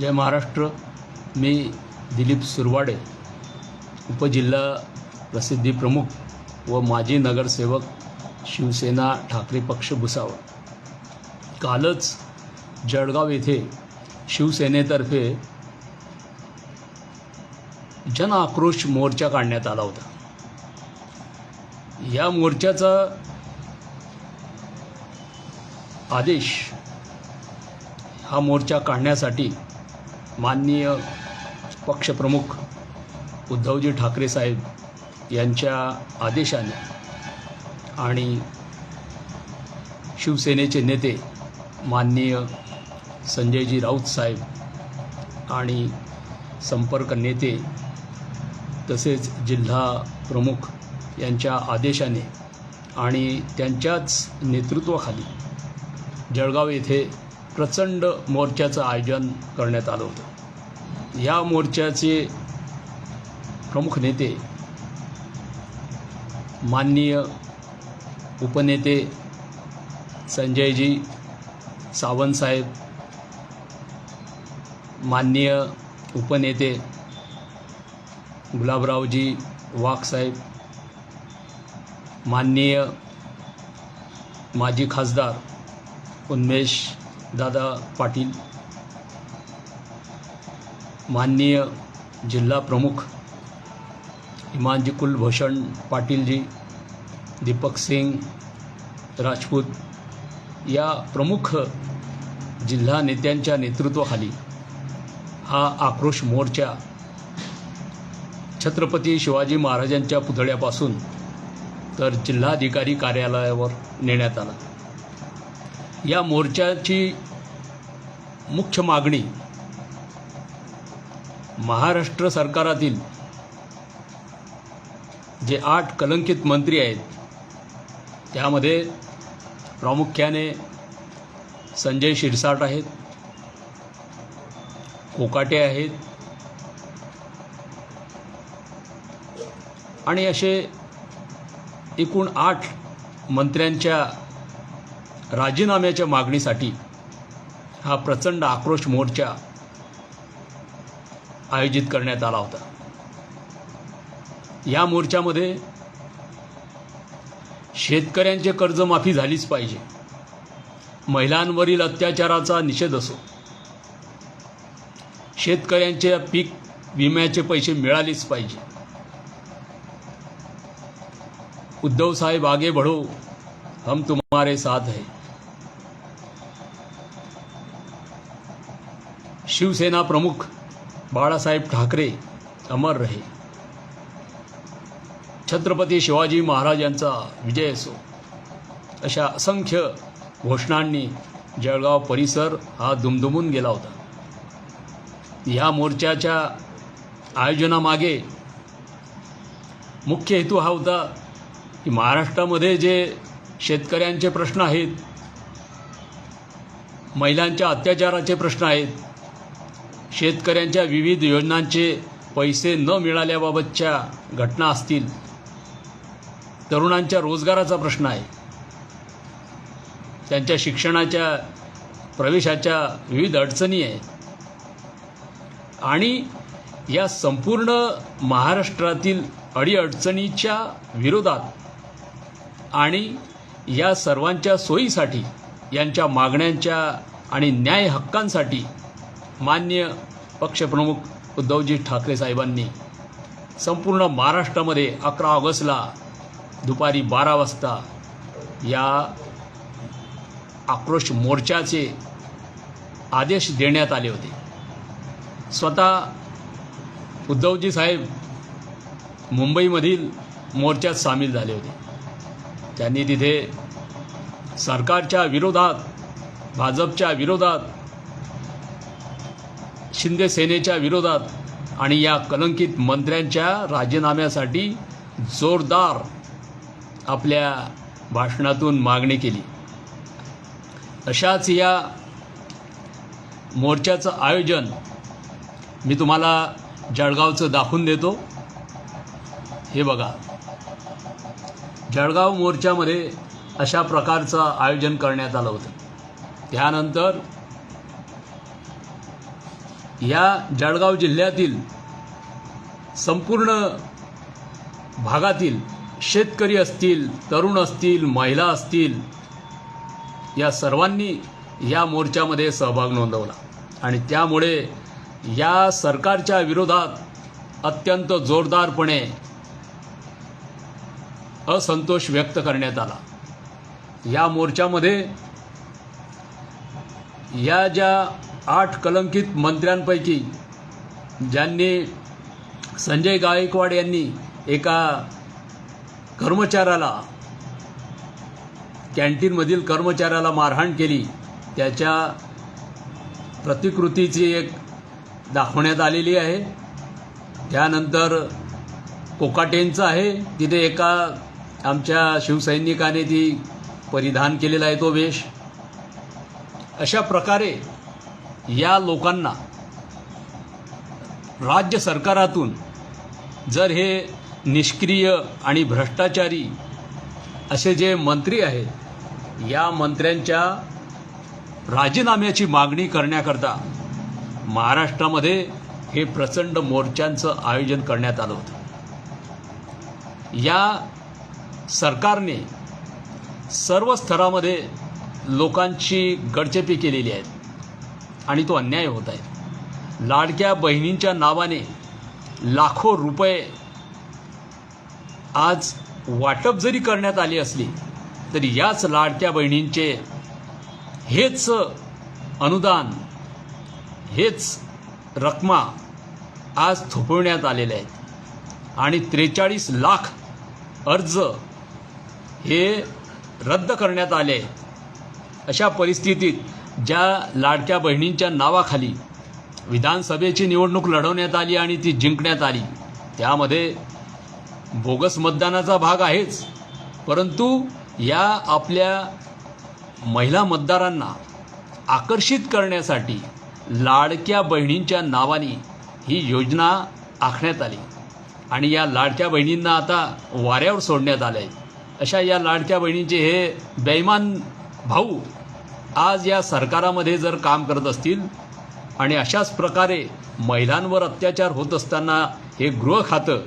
जय महाराष्ट्र. मी दिलीप सुरवाडे उपजिल्हा प्रसिद्धी प्रमुख व माजी नगरसेवक शिवसेना ठाकरे पक्ष भुसावळ. कालच जळगाव येथे शिवसेनेतर्फे जन आक्रोश मोर्चा काढण्यात आला होता. या मोर्चाचा आदेश हा मोर्चा काढण्यासाठी माननीय पक्षप्रमुख उद्धवजी ठाकरे साहेब यांच्या आदेशाने आणि शिवसेनेचे नेते माननीय संजयजी राऊत साहेब आणि संपर्क नेते तसेच जिल्हा प्रमुख यांच्या आदेशाने आणि त्यांच्याच नेतृत्वाखाली जळगाव येथे प्रचंड मोर्चाचं आयोजन करण्यात आलं होतं. या मोर्चाचे प्रमुख नेते माननीय उपनेते संजयजी सावंतसाहेब माननीय उपनेते गुलाबरावजी वाघसाहेब माननीय माजी खासदार उन्मेष दादा पाटील माननीय जिल्हा प्रमुख इमानजी कुलभूषण पाटीलजी दीपक सिंग राजपूत या प्रमुख जिल्हा नेत्यांच्या नेतृत्वाखाली हा आक्रोश मोर्चा छत्रपती शिवाजी महाराजांच्या पुतळ्यापासून तर जिल्हाधिकारी कार्यालयावर नेण्यात आला. या मोर्चाची मुख्य मागणी महाराष्ट्र सरकारातील जे आठ कलंकित मंत्री आहेत त्यामध्ये प्रामुख्याने संजय शिरसाट आहेत कोकाटे आहेत आणि असे एकूण आठ मंत्र्यांच्या राजीनाम्याच्या मागणीसाठी हा प्रचंड आक्रोश मोर्चा आयोजित करण्यात आला होता. या मोर्चामध्ये शेतकऱ्यांचे कर्जमाफी झालीच पाहिजे. महिलांवरील अत्याचाराचा निषेध असो. शेतकऱ्यांच्या पीक विम्याचे पैसे मिळालेच पाहिजे. उद्धव साहेब आगे बढ़ो हम तुम्हारे साथ है. शिवसेना प्रमुख बाळासाहेब ठाकरे अमर रहे। छत्रपती शिवाजी महाराज यांचा विजय असो अशा असंख्य घोषणांनी जळगाव परिसर हा दुमदुमून गेला होता। ह्या मोर्चाच्या आयोजनामागे मुख्य हेतू हा होता की महाराष्ट्रामध्ये जे शेतकऱ्यांचे प्रश्न आहेत महिलांच्या अत्याचाराचे प्रश्न आहेत शेतकऱ्यांच्या विविध योजनांचे पैसे न मिळाल्याबाबतच्या घटना असतील. तरुणांच्या रोजगाराचा प्रश्न आहे. त्यांच्या शिक्षणाच्या प्रवेशाच्या विविध अडचणी आहेत आणि या संपूर्ण महाराष्ट्रातील अडीअडचणीच्या विरोधात आणि या सर्वांच्या सोयीसाठी यांच्या मागण्यांच्या आणि न्याय हक्कांसाठी मान्य पक्षप्रमुख उद्धवजी ठाकरे साहेबांनी संपूर्ण महाराष्ट्रामध्ये अकरा ऑगस्टला दुपारी बारा वाजता या आक्रोश मोर्चाचे आदेश देण्यात आले होते. स्वतः उद्धवजी साहेब मुंबईमधील मोर्चात सामील झाले होते. त्यांनी तिथे सरकारच्या विरोधात भाजपच्या विरोधात शिंदे सेनेच्या विरोधात आणि या कलंकित मंत्र्यांच्या राजीनाम्यासाठी जोरदार आपल्या भाषणातून मागणी केली. अशाच या मोर्चाचं आयोजन मी तुम्हाला जळगावचं दाखवून देतो. हे बघा. जळगाव मोर्चामध्ये अशा प्रकारचं आयोजन करण्यात आलं होतं. त्यानंतर या जळगाव जिल्ह्यातील संपूर्ण भागातील शेतकरी असतील तरुण असतील महिला असतील या सर्वांनी या मोर्चामध्ये सहभाग नोंदवला. आणि त्यामुळे या सरकारच्या विरोधात अत्यंत जोरदारपणे असंतोष व्यक्त करण्यात आला. या मोर्चामध्ये या ज्या आठ कलंकित मंत्र्यांपैकी ज्यांनी संजय गायकवाड यांनी एका कर्मचाऱ्याला कॅन्टीनमधील कर्मचाऱ्याला मारहाण केली त्याच्या प्रतिकृतीची एक दाखवण्यात आलेली आहे. त्यानंतर कोकाटेंचं आहे. तिथे एका आमच्या शिवसैनिकाने ती परिधान केलेला आहे तो वेश. अशा प्रकारे या लोकांना राज्य सरकारातून जर हे निष्क्रिय आणि भ्रष्टाचारी असे जे मंत्री आहेत या मंत्र्यांच्या राजीनाम्याची मागणी करण्याकरता महाराष्ट्रामध्ये हे प्रचंड मोर्चांचं आयोजन करण्यात आलं होतं. या सरकारने सर्व स्तरामध्ये लोकांची गडचेपी केलेली आहे आणि तो अन्याय होत आहे. लाडक्या बहिणींच्या नावाने लाखो रुपये आज वाटप जरी करण्यात आली असली तरी याच लाडक्या बहिणींचे हेच अनुदान हेच रकमा आज थोपवण्यात आलेले आहेत. आणि त्रेचाळीस लाख अर्ज हे रद्द करण्यात आले. अशा परिस्थितीत ज्या लाडक्या बहिणींच्या नावाखाली विधानसभेची निवडणूक लढवण्यात आली आणि ती जिंकण्यात आली त्यामध्ये बोगस मतदानाचा भाग आहेच. परंतु या आपल्या महिला मतदारांना आकर्षित करण्यासाठी लाडक्या बहिणींच्या नावाने ही योजना आखण्यात आली. आणि या लाडक्या बहिणींना आता वाऱ्यावर सोडण्यात आलं आहे अशा या लाडक्या बहिणींचे हे बेईमान भाऊ आज या सरकारामध्ये जर काम करत असतील आणि अशाच प्रकारे महिलांवर अत्याचार होत असताना हे गृह खातं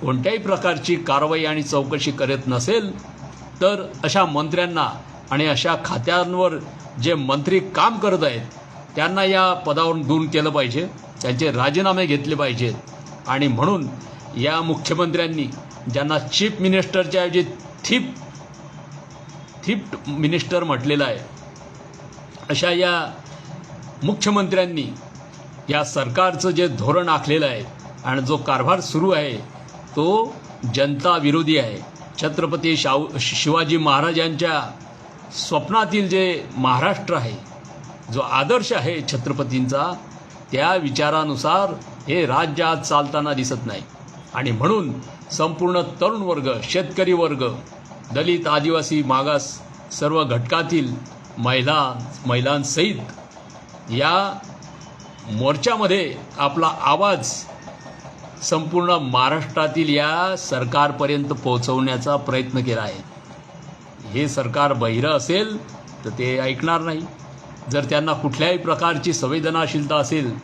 कोणत्याही प्रकारची कारवाई आणि चौकशी करत नसेल तर अशा मंत्र्यांना आणि अशा खात्यांवर जे मंत्री काम करत आहेत त्यांना या पदावरून दूर केलं पाहिजे त्यांचे राजीनामे घेतले पाहिजेत आणि म्हणून या मुख्यमंत्र्यांनी ज्यांना चीफ मिनिस्टरच्या ऐवजी थीप थिफ्ट मिनिस्टर म्हटलेलं आहे अशा या मुख्यमंत्र्यांनी या सरकारचं जे धोरण आखलेलं आहे आणि जो कारभार सुरू आहे तो जनता विरोधी आहे. छत्रपती शाहू शिवाजी महाराजांच्या स्वप्नातील जे महाराष्ट्र आहे जो आदर्श आहे छत्रपतींचा त्या विचारानुसार हे राज्य आज चालताना दिसत नाही. आणि म्हणून संपूर्ण तरुण वर्ग शेतकरी वर्ग दलित आदिवासी मागास सर्व घटकातील महिला महिलांसहित या मोर्चामध्ये आपला आवाज संपूर्ण महाराष्ट्रातील या सरकारपर्यंत पोहोचवण्याचा प्रयत्न केला आहे. हे सरकार बहिरं असेल तर ते ऐकणार नाही. जर त्यांना कुठल्याही प्रकारची संवेदनाशीलता असेल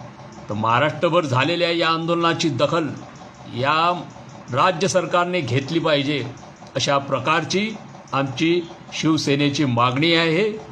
तर महाराष्ट्रभर झालेल्या या आंदोलनाची दखल या राज्य सरकारने घेतली पाहिजे अशा प्रकारची आमची शिवसेनेची मागणी आहे.